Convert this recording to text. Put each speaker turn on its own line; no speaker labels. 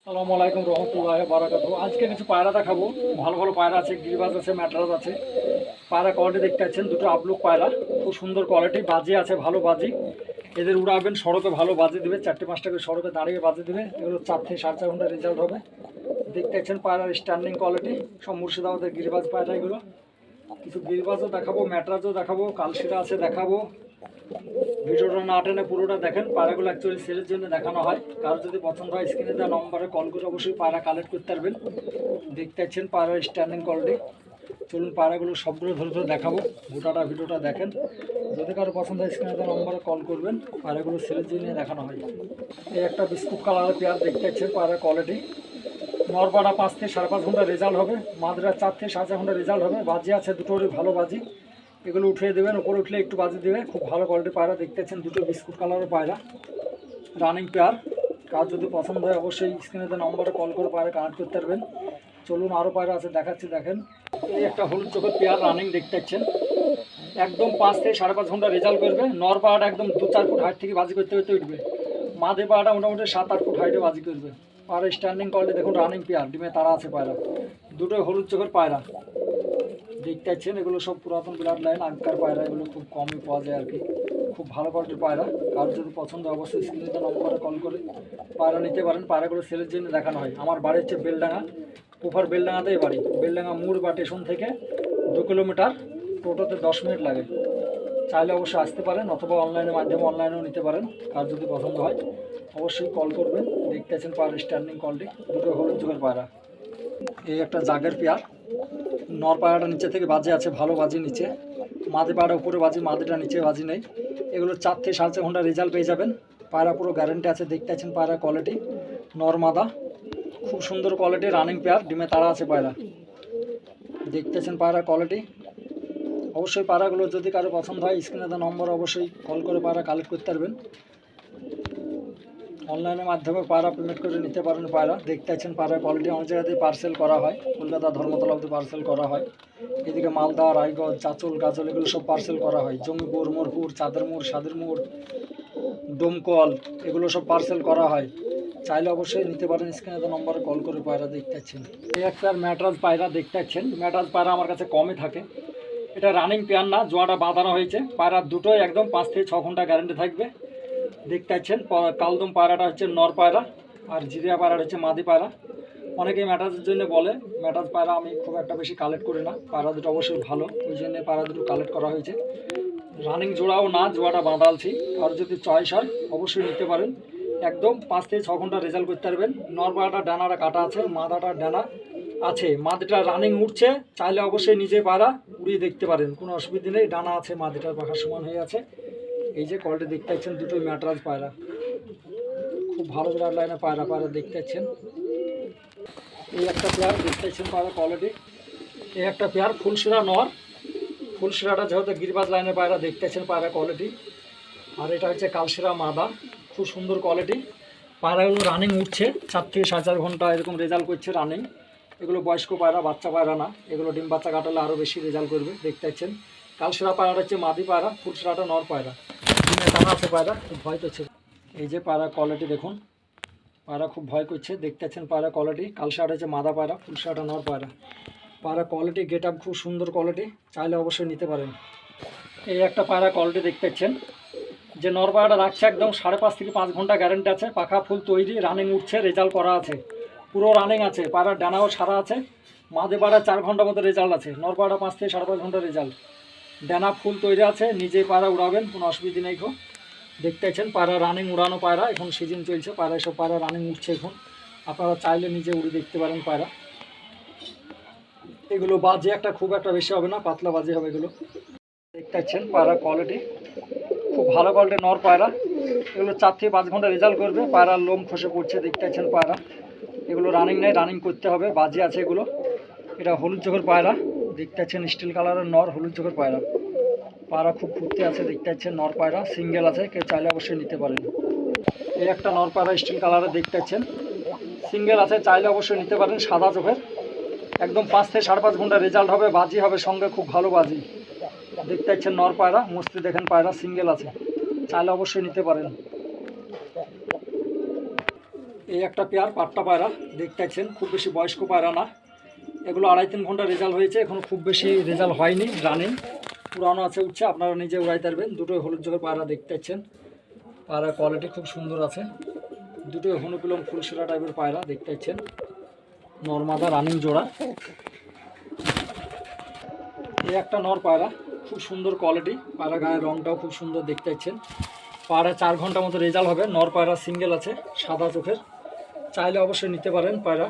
আসসালামু আলাইকুম রহমতুল্লাহ বারাকাতু আজকে কিছু পায়রা দেখাবো। ভালো ভালো পায়রা আছে গিরিবাজ আছে ম্যাটরাজ আছে। পায়রা কোয়ালিটি দেখতে পাচ্ছেন, দুটো আপলুক পায়রা। খুব সুন্দর কোয়ালিটি বাজি আছে, ভালো বাজি। এদের উড়াবেন, সড়কে ভালো বাজি দেবে, চারটে পাঁচটা করে সড়কে দাঁড়িয়ে বাজি দেবে। এগুলো চার থেকে সাড়ে চার ঘণ্টা রেজাল্ট হবে। দেখতে পাচ্ছেন পায়রার স্ট্যান্ডিং কোয়ালিটি সব মুর্শিদাবাদের গিরিবাজ পায়রা এগুলো। কিছু গিরিবাজও দেখাবো ম্যাটরাজও দেখাবো, কালশিরা আছে দেখাবো। ভিডিওটা না টেনে পুরোটা দেখেন পায়রাগুলো অ্যাকচুয়ালি সেলের জন্য দেখানো হয়। কারও যদি পছন্দ হয় স্ক্রিনে দেওয়া নম্বরে কল করে অবশ্যই পায়রা কালেক্ট করতে পারবেন। দেখতে পাচ্ছেন পায়রার স্ট্যান্ডিং কোয়ালিটি চলুন পায়রাগুলো সবগুলো ধরে ধরে দেখাবো। গোটাটা ভিডিওটা দেখেন। যদি কারও পছন্দ হয় স্ক্রিনে দেওয়া নম্বরে কল করবেন। পায়রাগুলো সেলের জন্য দেখানো হয়। এই একটা বিস্কুট কালারের পেয়ার দেখতে পাচ্ছেন পায়রার কোয়ালিটি নরপাড়া পাঁচ থেকে সাড়ে পাঁচ ঘণ্টা রেজাল্ট হবে। মাদরা চার থেকে সাড়ে চার ঘণ্টা রেজাল্ট হবে। বাজি আছে দুটোরই ভালো বাজি। এগুলো উঠিয়ে দেবেন, উপরে উঠলে একটু বাজি দেবে খুব ভালো কোয়ালিটির পায়রা, দেখতেছেন দুটো বিস্কুট কালারের পায়রা। রানিং পেয়ার কার যদি পছন্দ হয় অবশ্যই স্ক্রিনে নম্বরে কল করে পায়রা কানেক্ট করতে পারবেন। চলুন আরও পায়রা আছে, দেখাচ্ছি, দেখেন। এই একটা হলুদ চোখের পেয়ার রানিং দেখতে পাচ্ছেন একদম পাঁচ থেকে সাড়ে পাঁচ ঘণ্টা রেজাল্ট করবে। নর পাড়াটা একদম দু চার ফুট হাইট থেকে বাজি করতে করতে উঠবে। মাঝে পাড়াটা মোটামুটি সাত আট ফুট হাইটে বাজি করবে। পায়রা স্ট্যান্ডিং কোয়ালিটি দেখুন রানিং পেয়ার ডিমে তারা আছে পায়রা দুটোই হলুদ চোখের পায়রা। দেখতে পাচ্ছেন, এগুলো সব পুরাতন ব্লাড লাইন আগকার পায়রা, এগুলো খুব কমই পাওয়া যায় আর কি। খুব ভালো কোয়ালিটির পায়রা। কারোর যদি পছন্দ অবশ্যই স্ক্রিনে নম্বরে কল করে পায়রা নিতে পারেন। পায়রাগুলো সেলের জন্য দেখানো হয়। আমার বাড়ি হচ্ছে বেলডাঙ্গা। কুফার বেলডাঙ্গাতেই বাড়ি। বেলডাঙা মুড় বা স্টেশন থেকে দু কিলোমিটার টোটোতে দশ মিনিট লাগে। চাইলে অবশ্যই আসতে পারেন অথবা অনলাইনের মাধ্যমে অনলাইনেও নিতে পারেন, কার যদি পছন্দ হয়। অবশ্যই কল করবেন। দেখতে আছেন পায়রা স্ট্যান্ডিং কলটি দুটো হলুদ যুগের পায়রা। এই একটা জাগের পেয়ার। নর পায়রাটা নিচে থেকে বাজে আছে, ভালো বাজি নিচে। মাদে পায়রা উপরে বাজি, মাদেটা নিচে বাজি নেই। এগুলো চার থেকে সাড়ে চার ঘণ্টা রেজাল্ট পেয়ে যাবেন। পায়রা পুরো গ্যারেন্টি আছে, দেখতে আছেন পায়রা কোয়ালিটি নর মাদা, খুব সুন্দর কোয়ালিটি রানিং পেয়ার ডিমে তারা আছে পায়রা। দেখতেছেন পায়রা কোয়ালিটি অবশ্যই পায়রাগুলো যদি কারও পছন্দ হয় স্ক্রিনে নম্বর অবশ্যই কল করে পায়রা কালেক্ট করতে পারবেন। অনলাইনের মাধ্যমে পায়রা পেমেন্ট করে নিতে পারেন পায়রা। দেখতে পাচ্ছেন পায়রা কোয়ালিটি অনেক জায়গাতেই পার্সেল করা হয়। কলকাতা ধর্মতলা অব্দি পার্সেল করা হয়। এদিকে মালদা, রায়গঞ্জ, চাচল, গাজল, এগুলো সব পার্সেল করা হয়। জঙ্গিপুর মোরপুর সাদের মোড়, ডোমকল, এগুলো সব পার্সেল করা হয়। চাইলে অবশ্যই নিতে পারেন স্ক্রিনে তো নম্বরে কল করে পায়রা দেখতে পাচ্ছেন। এই একটা ম্যাটরাজ পায়রা দেখতে পাচ্ছেন। ম্যাটরাজ পায়রা আমার কাছে কমই থাকে। এটা রানিং পেয়ার না, জোয়াটা বাঁধানো হয়েছে। পায়রা দুটোই একদম পাঁচ থেকে ছ ঘণ্টা গ্যারেন্টি থাকবে। দেখতে পাচ্ছেন কালদম পায়রাটা হচ্ছে নর পায়রা আর জিরিয়া পায়রাটা হচ্ছে মাদি পায়রা অনেকেই ম্যাটাজের জন্য বলে ম্যাটাজ পায়রা আমি খুব একটা বেশি কালেক্ট করি না পায়রা দুটো অবশ্যই ভালো, ওই জন্য পায়রা দুটো কালেক্ট করা হয়েছে। রানিং জোড়াও না, জোড়াটা বাঁধালছি আর যদি চয়েস হয়, অবশ্যই নিতে পারেন। একদম পাঁচ থেকে ছ ঘণ্টা রেজাল্ট করতে পারবেন। নর পায়রাটা ডানাটা কাটা আছে মাদাটা ডানা আছে, মাদিটা রানিং উঠছে, চাইলে অবশ্যই নিজে পায়রা উড়িয়ে দেখতে পারেন, কোনো অসুবিধা নেই, ডানা আছে, মাদিটার পাখার সমান হয়ে আছে। এই যে কলটি দেখতে পাচ্ছেন, দুটোই ম্যাটরাজ পায়রা। খুব ভালো বিরাট লাইনে পায়রা পায়রা দেখতে পাচ্ছেন। এই একটা পেয়ার দেখতে পাচ্ছেন পায়রা কোয়ালিটি এই একটা পেয়ার ফুলশিরা নর। ফুলশিরাটা যেহেতু গিরিবাজ লাইনের পায়রা দেখতে পাচ্ছেন পায়রা কোয়ালিটি আর এটা হচ্ছে কালশিরা মাদা, খুব সুন্দর কোয়ালিটি পায়রাগুলো রানিং উঠছে, চার থেকে সাড়ে চার ঘণ্টা এরকম রেজাল্ট করছে রানিং এগুলো বয়স্ক পায়রা, বাচ্চা পায়রা না। এগুলো ডিম বাচ্চা কাটালে আরও বেশি রেজাল্ট করবে, দেখতে পাচ্ছেন। কালশিরা পায়রাটা হচ্ছে মাদি পায়রা ফুলশিরাটা নর পায়রা। টানা আছে পায়রা, খুব ভয় করছে। এই যে পায়রা কোয়ালিটি দেখুন, পায়রা খুব ভয় করছে। দেখতে পাচ্ছেন পায়রা কোয়ালিটি কালশাটা হচ্ছে মাদা পায়রা ফুলশাটা নর পায়রা। পায়রা কোয়ালিটি গেট আপ খুব সুন্দর কোয়ালিটি চাইলে অবশ্যই নিতে পারেন। এই একটা পায়রা কোয়ালিটি দেখতে পাচ্ছেন। যে নর পায়রাটা রাখছে একদম সাড়ে পাঁচ থেকে পাঁচ ঘণ্টা গ্যারেন্টি আছে, পাখা ফুল তৈরি রানিং উঠছে রেজাল্ট করা আছে। পুরো রানিং আছে, পায়রার ডানাও সারা আছে। মাদে পায়রা চার ঘণ্টার মতো রেজাল্ট আছে, নর পায়রা পাঁচ থেকে সাড়ে পাঁচ ঘণ্টা রেজাল্ট ডানা ফুল তৈরি আছে, নিজেই পায়রা উড়াবেন, কোনো অসুবিধা নেই খো দেখতে পাচ্ছেন পায়রা রানিং উড়ানো পায়রা, এখন সিজন চলছে, পায়রা সব পায়রা রানিং উঠছে এখন। আপনারা চাইলে নিজে উড়ে দেখতে পারেন পায়রা। এগুলো বাজে একটা, খুব একটা বেশি হবে না, পাতলা বাজে হবে এগুলো। দেখতে পাচ্ছেন পায়রা কোয়ালিটি খুব ভালো কোয়ালিটির নর পায়রা। এগুলো চার থেকে পাঁচ ঘণ্টা রেজাল্ট করবে, পায়রার লোম খসে পড়ছে, দেখতে পাচ্ছেন পায়রা। এগুলো রানিং নেই রানিং করতে হবে, বাজে আছে এগুলো। এটা হলুদ চোখের পায়রা। দেখতে পাচ্ছেন স্টিল কালারের নর, হলুদ চোখের পায়রা। পায়রা খুব ফুটতে আছে, দেখতে পাচ্ছেন নর পায়রা সিঙ্গেল আছে, কেউ চাইলে অবশ্যই নিতে পারেন। এই একটা নর পায়রা স্টিল কালারের দেখতে পাচ্ছেন। সিঙ্গেল আছে, চাইলে অবশ্যই নিতে পারেন, সাদা চোখের। একদম পাঁচ থেকে সাড়ে পাঁচ ঘণ্টা রেজাল্ট হবে, বাজি হবে, সঙ্গে খুব ভালো বাজি। দেখতে পাচ্ছেন নর পায়রা, মস্তি দেখেন পায়রা সিঙ্গেল আছে। চাইলে অবশ্যই নিতে পারেন। এই একটা পেয়ার পাট্টা পায়রা, দেখতে পাচ্ছেন, খুব বেশি বয়স্ক পায়রা না। এগুলো আড়াই তিন ঘণ্টা রেজাল্ট হয়েছে, এখনও খুব বেশি রেজাল্ট হয়নি রানিং পুরানো আছে উঠছে আপনারা নিজে উড়াই পারবেন দুটোই হলুদ চোখের পায়রা দেখতে পাচ্ছেন। পায়রা কোয়ালিটি খুব সুন্দর আছে। দুটোই হনুকুলম ফুলশিরা টাইপের পায়রা দেখতে পাচ্ছেন। নর্মাদা রানিং জোড়া। এই একটা নর পায়রা, খুব সুন্দর কোয়ালিটি পায়রা গায়ের রংটাও খুব সুন্দর দেখতে পাচ্ছেন। পায়রা চার ঘণ্টা মতো রেজাল্ট হবে। নর পায়রা সিঙ্গেল আছে, সাদা চোখের। চাইলে অবশ্যই নিতে পারেন পায়রা।